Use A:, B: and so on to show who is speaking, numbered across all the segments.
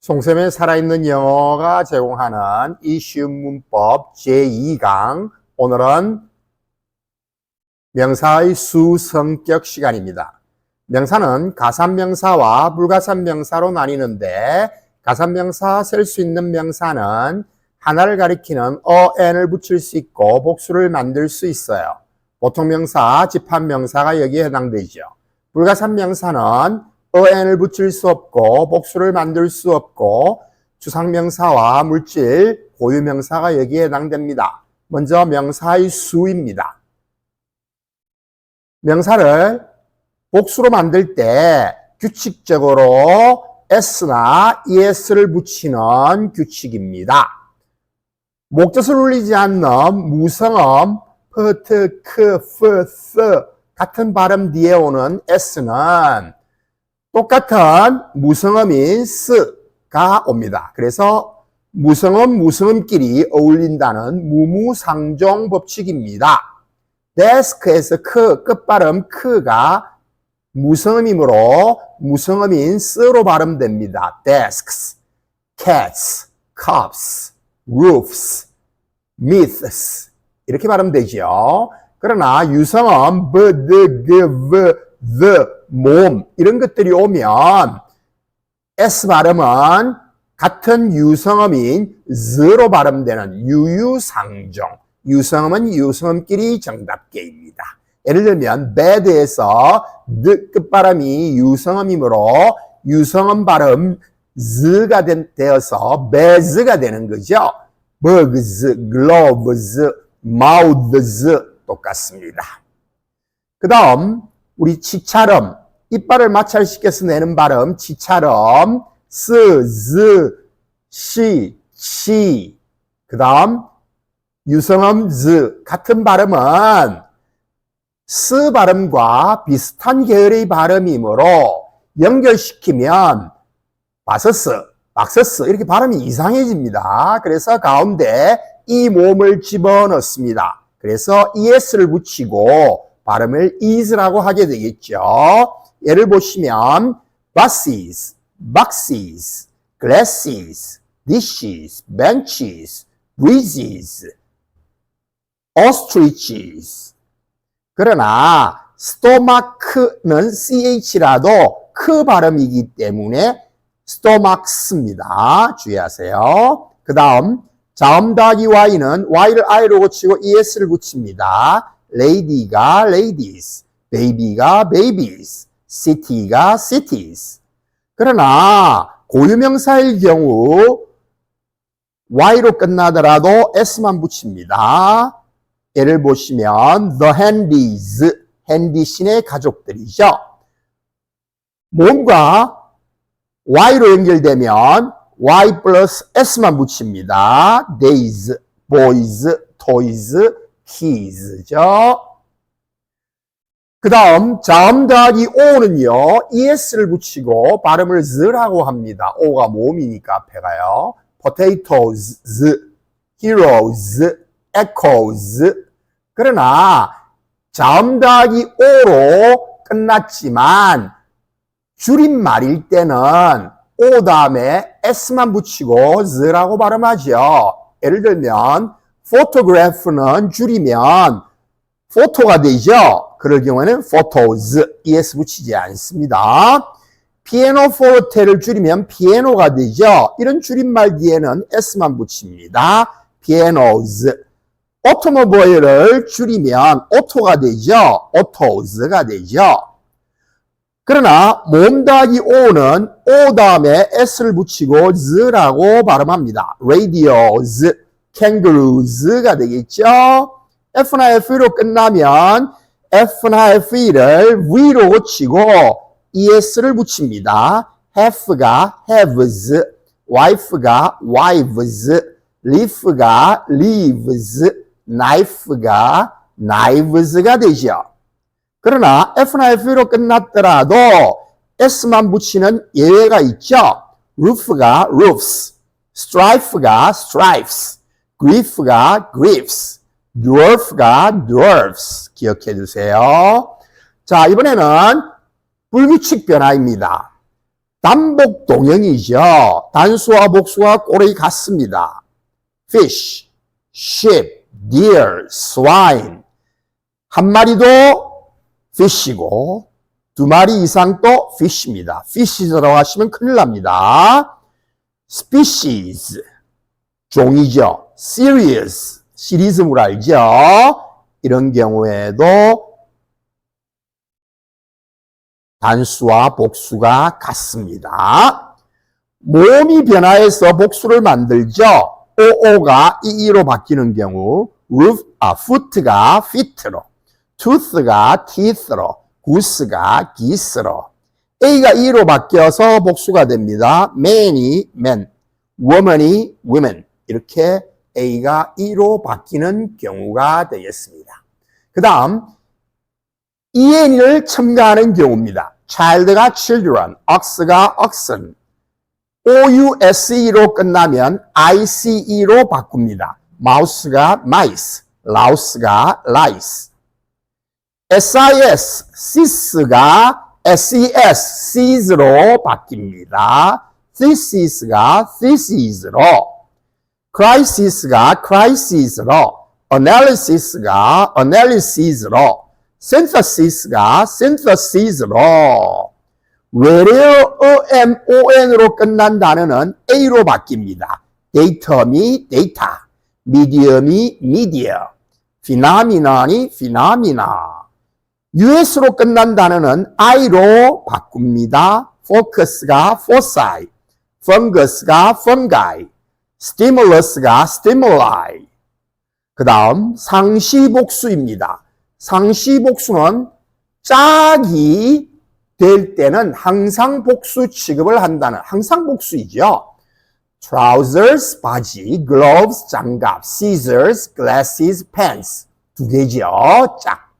A: 송쌤의 살아있는 영어가 제공하는 이슈 문법 제2강 오늘은 명사의 수성격 시간입니다. 명사는 가산명사와 불가산명사로 나뉘는데 가산명사 쓸 수 있는 명사는 하나를 가리키는 어n을 붙일 수 있고 복수를 만들 수 있어요. 보통 명사, 집합 명사가 여기에 해당되죠. 불가산 명사는 어n을 붙일 수 없고 복수를 만들 수 없고 주상명사와 물질, 고유명사가 여기에 해당됩니다. 먼저 명사의 수입니다. 명사를 복수로 만들 때 규칙적으로 s나 es를 붙이는 규칙입니다. 목젖을 울리지 않는 무성음 k, f, s 같은 발음 뒤에 오는 s는 똑같은 무성음인 s가 옵니다. 그래서 무성음, 무성음끼리 어울린다는 무무상종 법칙입니다. 데스크에서 크, 끝발음 크가 무성음이므로 무성음인 s로 발음됩니다. desks, cats, cups, roofs, myths 이렇게 발음되죠. 그러나 유성음 b, d, g, v, the, 몸 이런 것들이 오면 s 발음은 같은 유성음인 z로 발음되는 유유상종 유성음은 유성음끼리 정답계입니다. 예를 들면 bed에서 the 끝발음이 유성음이므로 유성음 발음 z가 되어서 bed가 되는 거죠. bugs, gloves, mouths 똑같습니다. 그 다음 우리 치찰음 이빨을 마찰시켜서 내는 발음 치찰음 스, 즈, 시, 치. 그 다음 유성음 즈 같은 발음은 스 발음과 비슷한 계열의 발음이므로 연결시키면 바서스, 박서스 이렇게 발음이 이상해집니다. 그래서 가운데 이 몸을 집어넣습니다. 그래서 es를 붙이고 발음을 is라고 하게 되겠죠. 예를 보시면 buses, boxes, glasses, dishes, benches, breezes, ostriches. 그러나 stomach는 ch라도 크 발음이기 때문에 stomachs입니다. 주의하세요. 그 다음 자음 더하기 y는 y를 i로 고치고 es를 붙입니다. lady가 ladies, baby가 babies, city가 cities. 그러나 고유명사일 경우 y로 끝나더라도 s만 붙입니다. 예를 보시면 the handies, handy 신의 가족들이죠. 몸과 y로 연결되면 y 플러스 s만 붙입니다. days, boys, toys, keys죠. 그 다음 더하기 o는요. es를 붙이고 발음을 z라고 합니다. o가 몸이니까 앞에 가요. potatoes, heroes, echoes 그러나 더하기 o로 끝났지만 줄임말일 때는 o 다음에 s만 붙이고 z라고 발음하죠. 예를 들면 photograph는 줄이면 포토가 되죠. 그럴 경우에는 photos, es 붙이지 않습니다. 피아노 포르테를 줄이면 피아노가 되죠. 이런 줄임말 뒤에는 s만 붙입니다. pianos. 오토모바일을 줄이면 오토가 되죠. 오토즈가 되죠. 그러나 몸 더하기 o는 o 다음에 s를 붙이고 z라고 발음합니다. radios, kangaroos가 되겠죠. F나 F로 끝나면 F나 FE를 V로 고치고 ES를 붙입니다. have가 haves, wife가 wives, leaf가 leaves, knife가 knives가 되죠. 그러나 F나 F로 끝났더라도 S만 붙이는 예외가 있죠. roof가 roofs, strife가 stripes, grief가 griefs, dwarf가 dwarfs 기억해 두세요. 자, 이번에는 불규칙 변화입니다. 단복 동형이죠. 단수와 복수가 꼬리 같습니다. fish, sheep, deer, swine. 한 마리도 fish이고 두 마리 이상 또 fish입니다. fish 들어가시면 큰일 납니다. species, 종이죠. series, 시리즈물 알죠? 이런 경우에도 단수와 복수가 같습니다. 몸이 변화해서 복수를 만들죠. OO가 EE로 바뀌는 경우, roof, 아, foot가 feet로, tooth가 teeth로, goose가 geese로, A가 E로 바뀌어서 복수가 됩니다. man이 man, woman이 women. 이렇게 A가 E로 바뀌는 경우가 되겠습니다. 그 다음, EN을 첨가하는 경우입니다. child가 children, ox가 oxen, OUSE로 끝나면 ICE로 바꿉니다. mouse가 mice, louse가 lice. SIS, sis가 SES, sees로 바뀝니다. thesis가 thesis로, crisis가 crisis로, analysis가 analysis로, synthesis가 synthesis로, 외래어 ON으로 끝난 단어는 A로 바뀝니다. 데이터미 데이터, 미디엄이 미디어, 피나미나니 피나미나. US로 끝난 단어는 I로 바꿉니다. focus가 foci, fungus가 fungi, stimulus가 stimuli. 그 다음 상시복수입니다. 상시복수는 짝이 될 때는 항상 복수 취급을 한다는 항상 복수이죠. trousers 바지, gloves 장갑, scissors glasses, pants 두 개죠. 짝.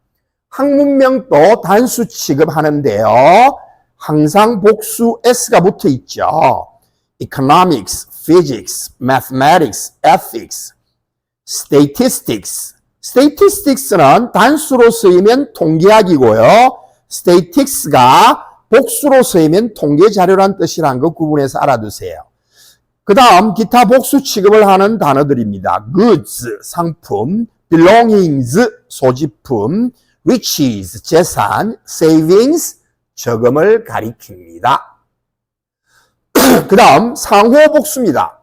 A: 학문명도 단수 취급하는데요. 항상 복수 s가 붙어 있죠. economics, physics, mathematics, ethics, statistics. statistics는 단수로 쓰이면 통계학이고요. statistics가 복수로 쓰이면 통계 자료란 뜻이란 거 구분해서 알아두세요. 그 다음 기타 복수 취급을 하는 단어들입니다. goods, 상품, belongings, 소지품, riches, 재산, savings, 저금을 가리킵니다. 그 다음 상호복수입니다.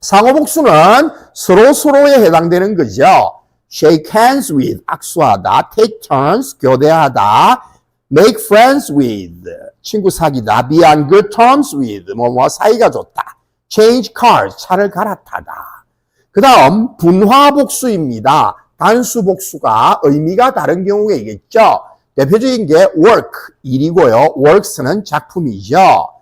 A: 상호복수는 서로 서로에 해당되는 거죠. shake hands with, 악수하다, take turns, 교대하다, make friends with, 친구 사귀다, be on good terms with, 뭐, 뭐, 사이가 좋다, change cars, 차를 갈아타다. 그 다음, 분화복수입니다. 단수복수가 의미가 다른 경우가 있겠죠. 대표적인 게 work, 일이고요. works는 작품이죠.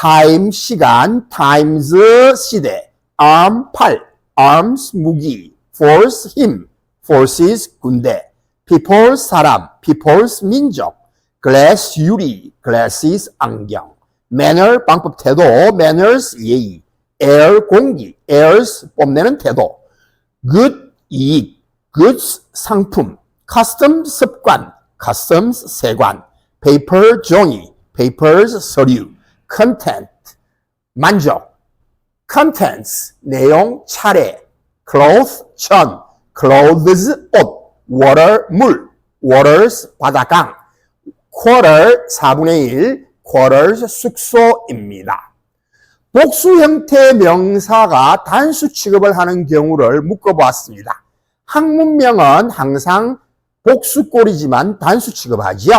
A: Time, 시간, times, 시대, arm, 팔, arms, 무기, force, 힘, forces, 군대, people, 사람, people's, 민족, glass, 유리, glasses, 안경, manner, 방법, 태도, manners, 예의, air, 공기, airs, 뽐내는 태도, good, 이익, goods, 상품, custom, 습관, customs, 세관, paper, 종이, papers, 서류, content, 만족, contents, 내용, 차례, cloth, 천, clothes, 옷, water, 물, waters, 바다강, quarter, 4분의 1, quarters, 숙소입니다. 복수 형태의 명사가 단수 취급을 하는 경우를 묶어보았습니다. 학문명은 항상 복수꼴이지만 단수 취급하죠.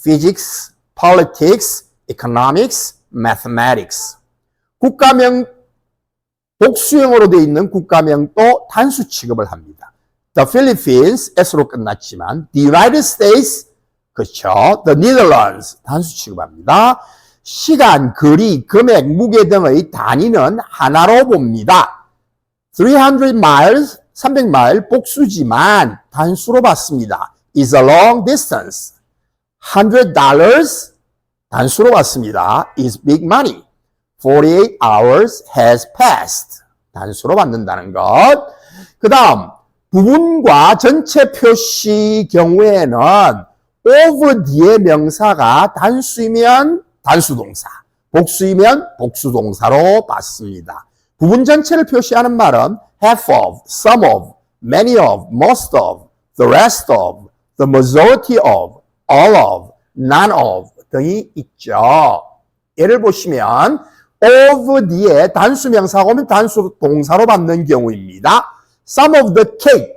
A: physics, politics, economics, mathematics. 국가명 복수형으로 되어 있는 국가명도 단수 취급을 합니다. The Philippines S로 끝났지만 the United States 그렇죠. The Netherlands 단수 취급합니다. 시간, 거리, 금액, 무게 등의 단위는 하나로 봅니다. 300 miles, 300마일 복수지만 단수로 봤습니다. is a long distance. 100 dollars 단수로 봤습니다. is big money. 48 hours has passed. 단수로 받는다는 것. 그 다음, 부분과 전체 표시 경우에는 over 뒤에 명사가 단수이면 단수동사, 복수이면 복수 동사로 받습니다. 부분 전체를 표시하는 말은 half of, some of, many of, most of, the rest of, the majority of, all of, none of 등이 있죠. 예를 보시면 of 뒤에 단수 명사가 오면 단수 동사로 받는 경우입니다. Some of the cake.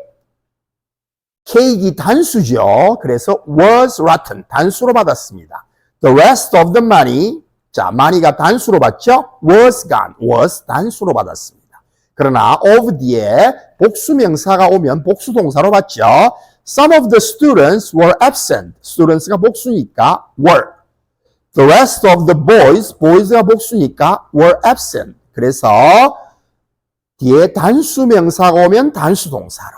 A: 케이크 단수죠. 그래서 was rotten. 단수로 받았습니다. The rest of the money. 자, money가 단수로 받죠? was gone. was 단수로 받았습니다. 그러나 of 뒤에 복수 명사가 오면 복수 동사로 받죠. Some of the students were absent. students가 복수니까 were. The rest of the boys, boys가 복수니까 were absent. 그래서 뒤에 단수 명사가 오면 단수 동사로,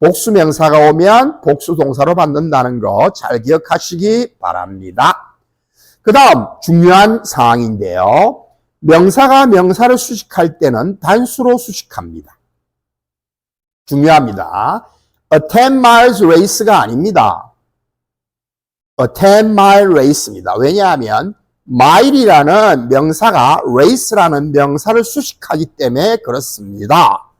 A: 복수 명사가 오면 복수 동사로 받는다는 거 잘 기억하시기 바랍니다. 그 다음 중요한 사항인데요. 명사가 명사를 수식할 때는 단수로 수식합니다. 중요합니다. A 10 miles race가 아닙니다. A 10 mile race입니다. 왜냐하면 mile이라는 명사가 race라는 명사를 수식하기 때문에 그렇습니다.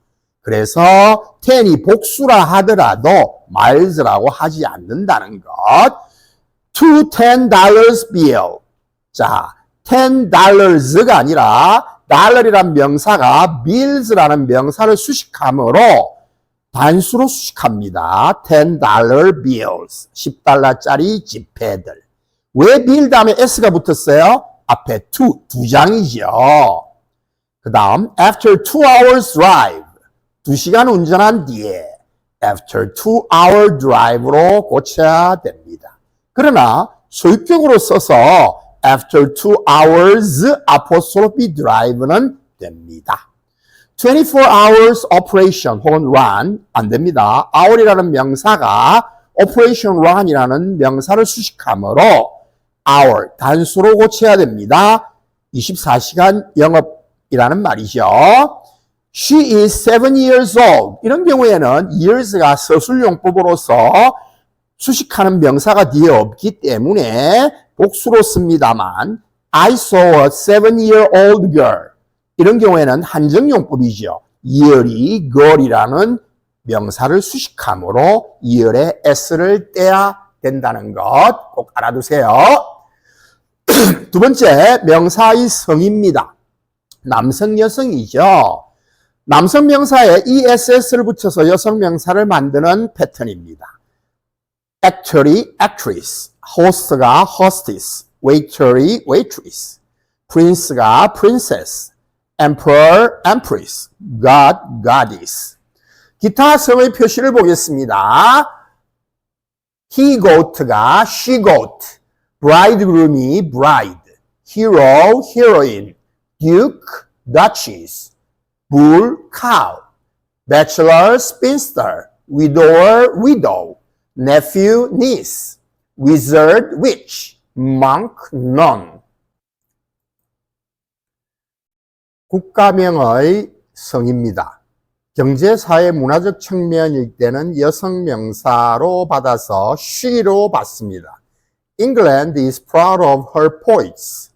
A: 그래서 10이 복수라 하더라도 miles라고 하지 않는다는 것. To ten dollars bill. 자, ten dollars가 아니라 달러이란 명사가 bills라는 명사를 수식하므로 단수로 수식합니다. 10달러 bills. 10달러짜리 지폐들. 왜 bill 다음에 s가 붙었어요? 앞에 two, 두 장이죠. 그 다음, after two hours drive. 두 시간 운전한 뒤에 after two hour drive로 고쳐야 됩니다. 그러나 소유격으로 써서 after two hours apostrophe drive는 됩니다. 24 hours operation 혹은 run 안 됩니다. hour이라는 명사가 operation run이라는 명사를 수식하므로 hour 단수로 고쳐야 됩니다. 24시간 영업이라는 말이죠. She is seven years old. 이런 경우에는 years가 서술용법으로서 수식하는 명사가 뒤에 없기 때문에 복수로 씁니다만 I saw a seven year old girl. 이런 경우에는 한정용법이죠. year이 girl이라는 명사를 수식하므로 year에 s를 떼야 된다는 것 꼭 알아두세요. 두 번째, 명사의 성입니다. 남성, 여성이죠. 남성 명사에 ESS를 붙여서 여성 명사를 만드는 패턴입니다. actor이 actress, host가 hostess, waiter이 waitress, prince가 princess, emperor, empress, god, goddess. 기타 성의 표시를 보겠습니다. he goat가 she goat, bridegroom이 bride, hero, heroine, duke, duchess, bull, cow, bachelor, spinster, widower, widow, nephew, niece, wizard, witch, monk, nun. 국가명의 성입니다. 경제, 사회, 문화적 측면일 때는 여성 명사로 받아서 she로 받습니다. England is proud of her poets.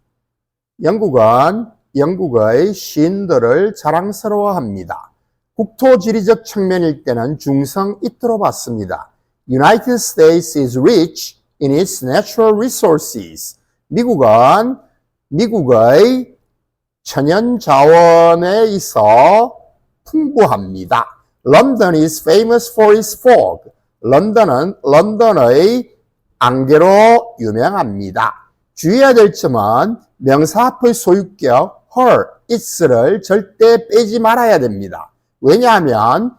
A: 영국은 영국의 시인들을 자랑스러워합니다. 국토지리적 측면일 때는 중성 it로 받습니다. United States is rich in its natural resources. 미국은 미국의 천연 자원에 있어 풍부합니다. London is famous for its fog. 런던은 런던의 안개로 유명합니다. 주의해야 될 점은 명사 앞의 소유격 her, its를 절대 빼지 말아야 됩니다. 왜냐하면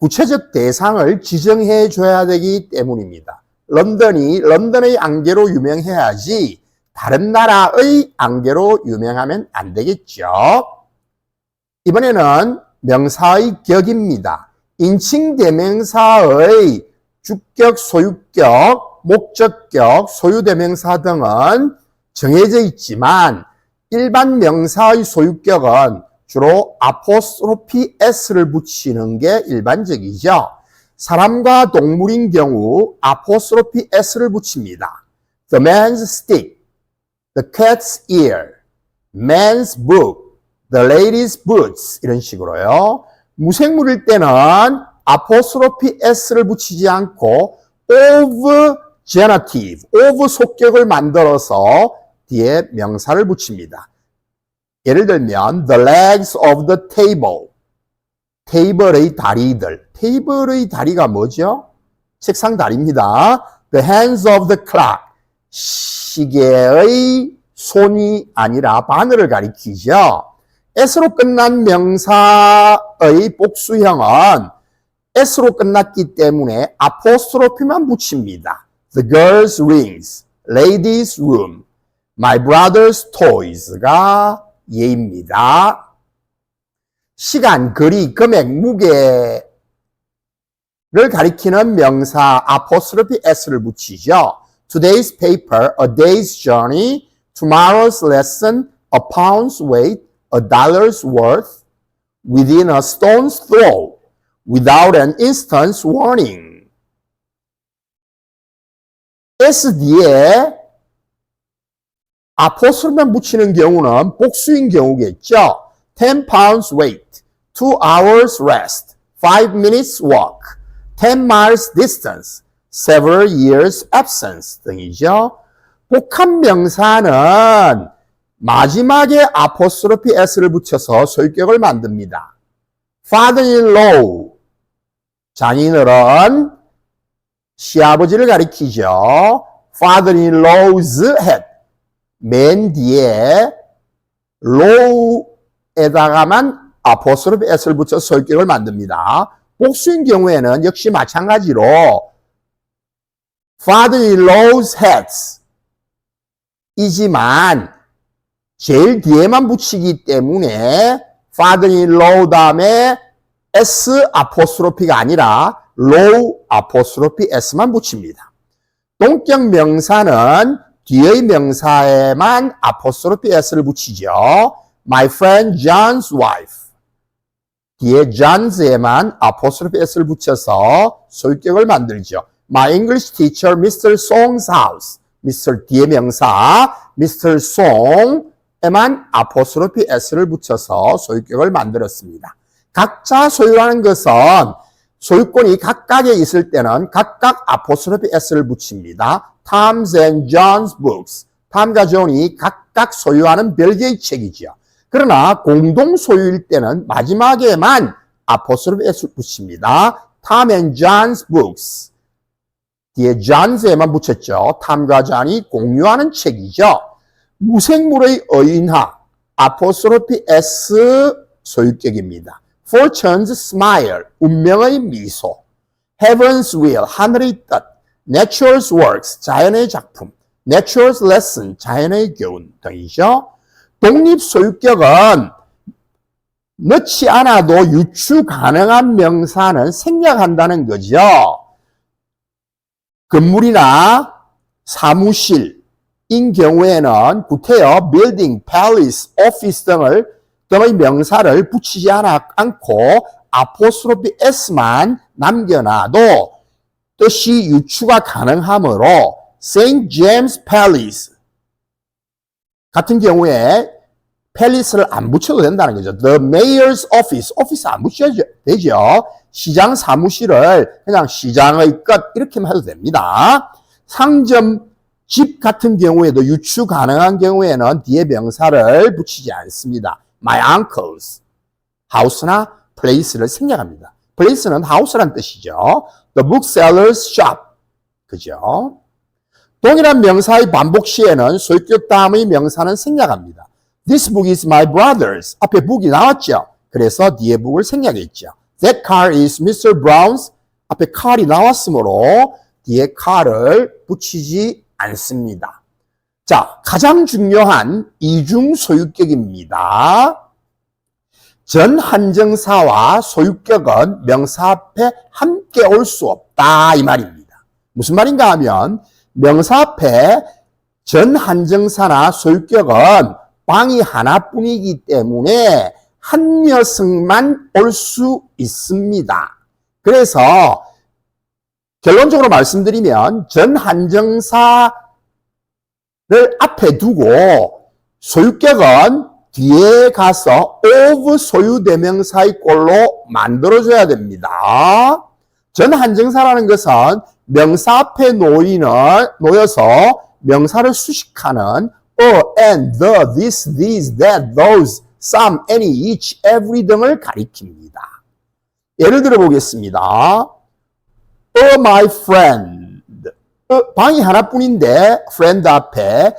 A: 구체적 대상을 지정해 줘야 되기 때문입니다. 런던이 런던의 안개로 유명해야지 다른 나라의 안개로 유명하면 안 되겠죠. 이번에는 명사의 격입니다. 인칭 대명사의 주격, 소유격, 목적격, 소유대명사 등은 정해져 있지만 일반 명사의 소유격은 주로 아포스트로피 s를 붙이는 게 일반적이죠. 사람과 동물인 경우 아포스트로피 s를 붙입니다. The man's stick, the cat's ear, man's book, the lady's boots 이런 식으로요. 무생물일 때는 apostrophe s를 붙이지 않고 of genitive, of 속격을 만들어서 뒤에 명사를 붙입니다. 예를 들면 the legs of the table, 테이블의 다리들. 테이블의 다리가 뭐죠? 책상 다리입니다. The hands of the clock, 시계의 손이 아니라 바늘을 가리키죠. s로 끝난 명사의 복수형은 s로 끝났기 때문에 아포스트로피만 붙입니다. The girl's rings, ladies' room, my brother's toys가 예입니다. 시간, 거리, 금액, 무게를 가리키는 명사 아포스트로피 s를 붙이죠. Today's paper, a day's journey, tomorrow's lesson, a pound's weight, a dollar's worth, within a stone's throw, without an instant's warning. S 뒤에 아포스트만 붙이는 경우는 복수인 경우겠죠. 10 pounds weight, 2 hours rest, 5 minutes walk, 10 miles distance, several years absence 등이죠. 복합 명사는 마지막에 아포스트로피 s를 붙여서 소유격을 만듭니다. father-in-law 장인어른 시아버지를 가리키죠. father-in-law's head 맨 뒤에 low에다가만 아포스트로피 s를 붙여서 소유격을 만듭니다. 복수인 경우에는 역시 마찬가지로 father-in-law's heads 이지만 제일 뒤에만 붙이기 때문에 father-in-law 다음에 s 아포스트로피가 아니라 low 아포스트로피 s만 붙입니다. 동격 명사는 뒤의 명사에만 아포스트로피 s를 붙이죠. My friend John's wife. 뒤에 John's에만 아포스트로피 s를 붙여서 소유격을 만들죠. My English teacher, Mr. Song's house. Mr. 뒤에 명사, Mr. Song에만 아포스트로피 s를 붙여서 소유격을 만들었습니다. 각자 소유라는 것은 소유권이 각각에 있을 때는 각각 아포스트로피 s를 붙입니다. Tom's and John's books. 탐과 존이 각각 소유하는 별개의 책이지요. 그러나 공동 소유일 때는 마지막에만 아포스트로피 s를 붙입니다. Tom and John's books. 뒤에 John's에만 붙였죠. 탐과 존이 공유하는 책이죠. 무생물의 어인하 아포스트로피 s 소유격입니다. Fortune's smile, 운명의 미소. Heaven's will, 하늘의 뜻. Nature's works, 자연의 작품. Nature's lesson, 자연의 교훈 등이죠. 독립 소유격은 넣지 않아도 유추 가능한 명사는 생략한다는 거죠. 건물이나 사무실 인 경우에는 구태여 building, palace, office 등을 등의 명사를 붙이지 않고 아포스트로피 s만 남겨놔도 뜻이 유추가 가능하므로 St. James Palace 같은 경우에 팰리스를 안 붙여도 된다는 거죠. The Mayor's Office, 오피스 안 붙여도 되죠. 시장 사무실을 그냥 시장의 끝 이렇게만 해도 됩니다. 상점 집 같은 경우에도 유추 가능한 경우에는 뒤에 명사를 붙이지 않습니다. My uncle's house나 place를 생략합니다. place는 house란 뜻이죠. The bookseller's shop 그죠? 동일한 명사의 반복 시에는 소유격 다음의 명사는 생략합니다. This book is my brother's. 앞에 book이 나왔죠. 그래서 뒤에 book을 생략했죠. That car is Mr. Brown's. 앞에 car이 나왔으므로 뒤에 car을 붙이지 않습니다. 자, 가장 중요한 이중 소유격입니다. 전 한정사와 소유격은 명사 앞에 함께 올 수 없다 이 말입니다. 무슨 말인가 하면 명사 앞에 전 한정사나 소유격은 방이 하나뿐이기 때문에 한 녀석만 올 수 있습니다. 그래서 결론적으로 말씀드리면 전 한정사를 앞에 두고 소유격은 뒤에 가서 of 소유대명사의 꼴로 만들어줘야 됩니다. 전한정사라는 것은 명사 앞에 놓이는, 놓여서 명사를 수식하는 a, and, the, this, these, that, those, some, any, each, every 등을 가리킵니다. 예를 들어 보겠습니다. A my friend. 어, 방이 하나뿐인데 friend 앞에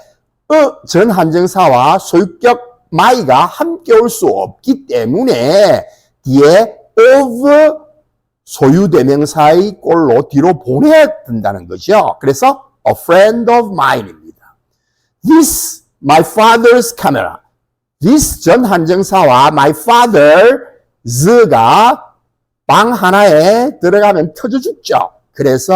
A: 어, 전 한정사와 소유격 my가 함께 올 수 없기 때문에 뒤에 of 소유대명사의 꼴로 뒤로 보내야 된다는 거죠. 그래서 a friend of mine입니다. This my father's camera. This 전 한정사와 my father's가 방 하나에 들어가면 터져 죽죠. 그래서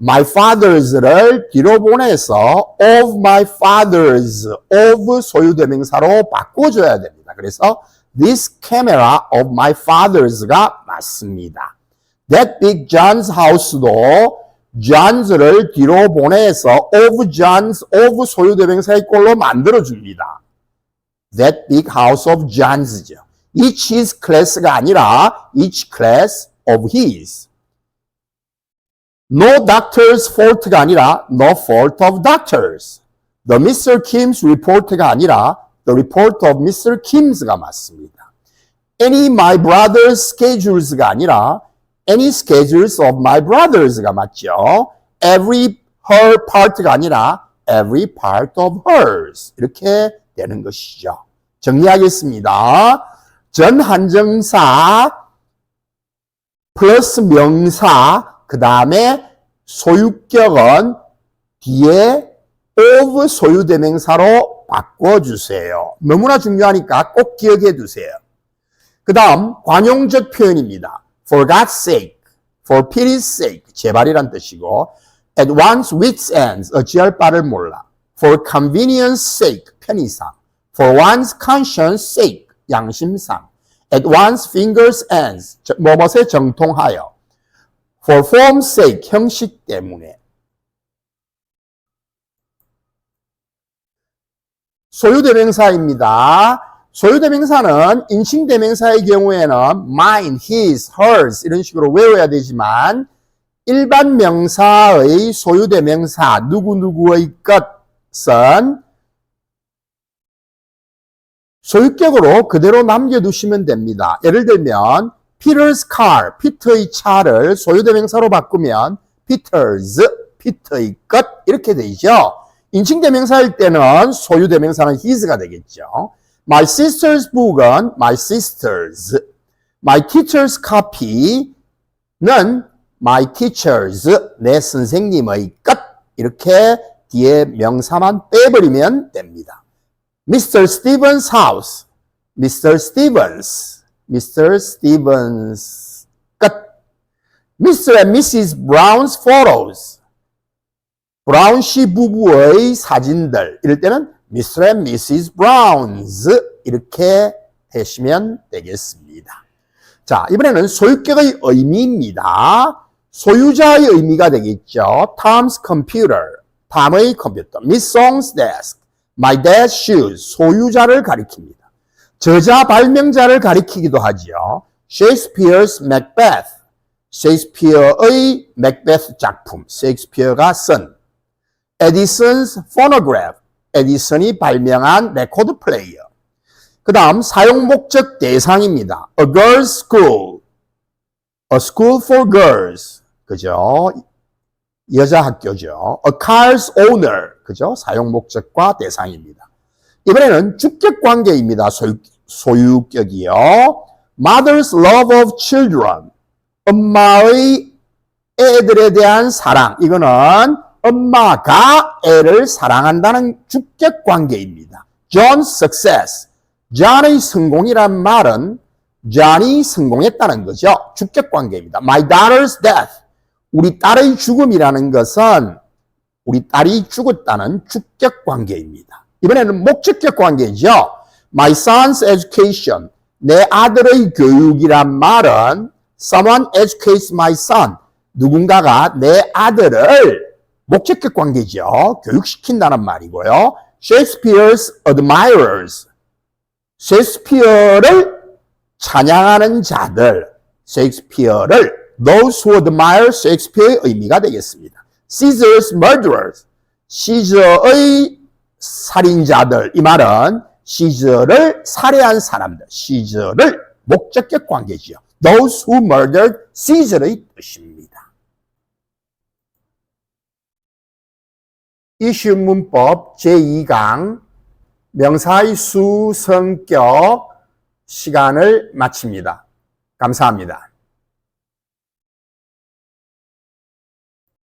A: my father's를 뒤로 보내서 of my father's, of 소유대명사로 바꿔줘야 됩니다. 그래서 this camera of my father's,가 맞습니다. That big John's house도 John's를 뒤로 보내서 of John's, of 소유대명사의 꼴로 만들어줍니다. That big house of John's,죠. each his class가 아니라 each class of his. No doctor's fault가 아니라 no fault of doctors. The Mr. Kim's report가 아니라 the report of Mr. Kim's,가 맞습니다. Any my brother's schedules가 아니라 any schedules of my brothers,가 맞죠. Every her part가 아니라 every part of hers. 이렇게 되는 것이죠. 정리하겠습니다. 전한정사 플러스 명사 그 다음에 소유격은 뒤에 of 소유대명사로 바꿔주세요. 너무나 중요하니까 꼭 기억해 두세요. 그 다음 관용적 표현입니다. For God's sake, for pity's sake, 제발이란 뜻이고 at one's wits ends, 어찌할 바를 몰라. For convenience sake, 편의상. For one's conscience sake, 양심상. At one's fingers ends, 뭐뭇에 정통하여. For form's sake, 형식 때문에. 소유대명사입니다. 소유대명사는 인칭대명사의 경우에는 mine, his, hers 이런 식으로 외워야 되지만 일반 명사의 소유대명사 누구누구의 것은 소유격으로 그대로 남겨두시면 됩니다. 예를 들면 Peter's car, 피터의 차를 소유대명사로 바꾸면 Peter's, 피터의 것 이렇게 되죠. 인칭대명사일 때는 소유대명사는 his가 되겠죠. My sister's book은 my sister's. My teacher's copy는 my teacher's, 내 선생님의 것 이렇게 뒤에 명사만 빼버리면 됩니다. Mr. Stevens' house, Mr. Stevens, Mr. Stevens 끝. Mr. and Mrs. Brown's photos, 브라운 씨 부부의 사진들 이럴 때는 Mr. and Mrs. Brown's 이렇게 하시면 되겠습니다. 자, 이번에는 소유격의 의미입니다. 소유자의 의미가 되겠죠. Tom's computer, 탐의 컴퓨터. Miss Song's desk, my dad's shoes, 소유자를 가리킵니다. 저자 발명자를 가리키기도 하지요. Shakespeare's Macbeth, 셰익스피어의 맥베스 작품, 셰익스피어가 쓴 에디슨's phonograph, 에디슨이 발명한 레코드 플레이어. 그 다음 사용 목적 대상입니다. A girls school, a school for girls, 그죠? 여자 학교죠. A car's owner, 그죠? 사용 목적과 대상입니다. 이번에는 주격 관계입니다. 소유, 소유격이요. Mother's love of children, 엄마의 애들에 대한 사랑. 이거는 엄마가 애를 사랑한다는 주격 관계입니다. John's success. John의 성공이란 말은 John이 성공했다는 거죠. 주격 관계입니다. My daughter's death. 우리 딸의 죽음이라는 것은 우리 딸이 죽었다는 주격 관계입니다. 이번에는 목적격 관계죠. My son's education. 내 아들의 교육이란 말은 someone educates my son. 누군가가 내 아들을 목적격 관계죠. 교육시킨다는 말이고요. Shakespeare's admirers. 셰익스피어를 찬양하는 자들, 셰익스피어를 those who admire Shakespeare의 의미가 되겠습니다. Caesar's murderers, 시저의 살인자들, 이 말은 시저를 살해한 사람들, 시저를 목적격 관계지요. Those who murdered Caesar의 뜻입니다. 이슈 문법 제2강 명사의 수, 성격 시간을 마칩니다. 감사합니다.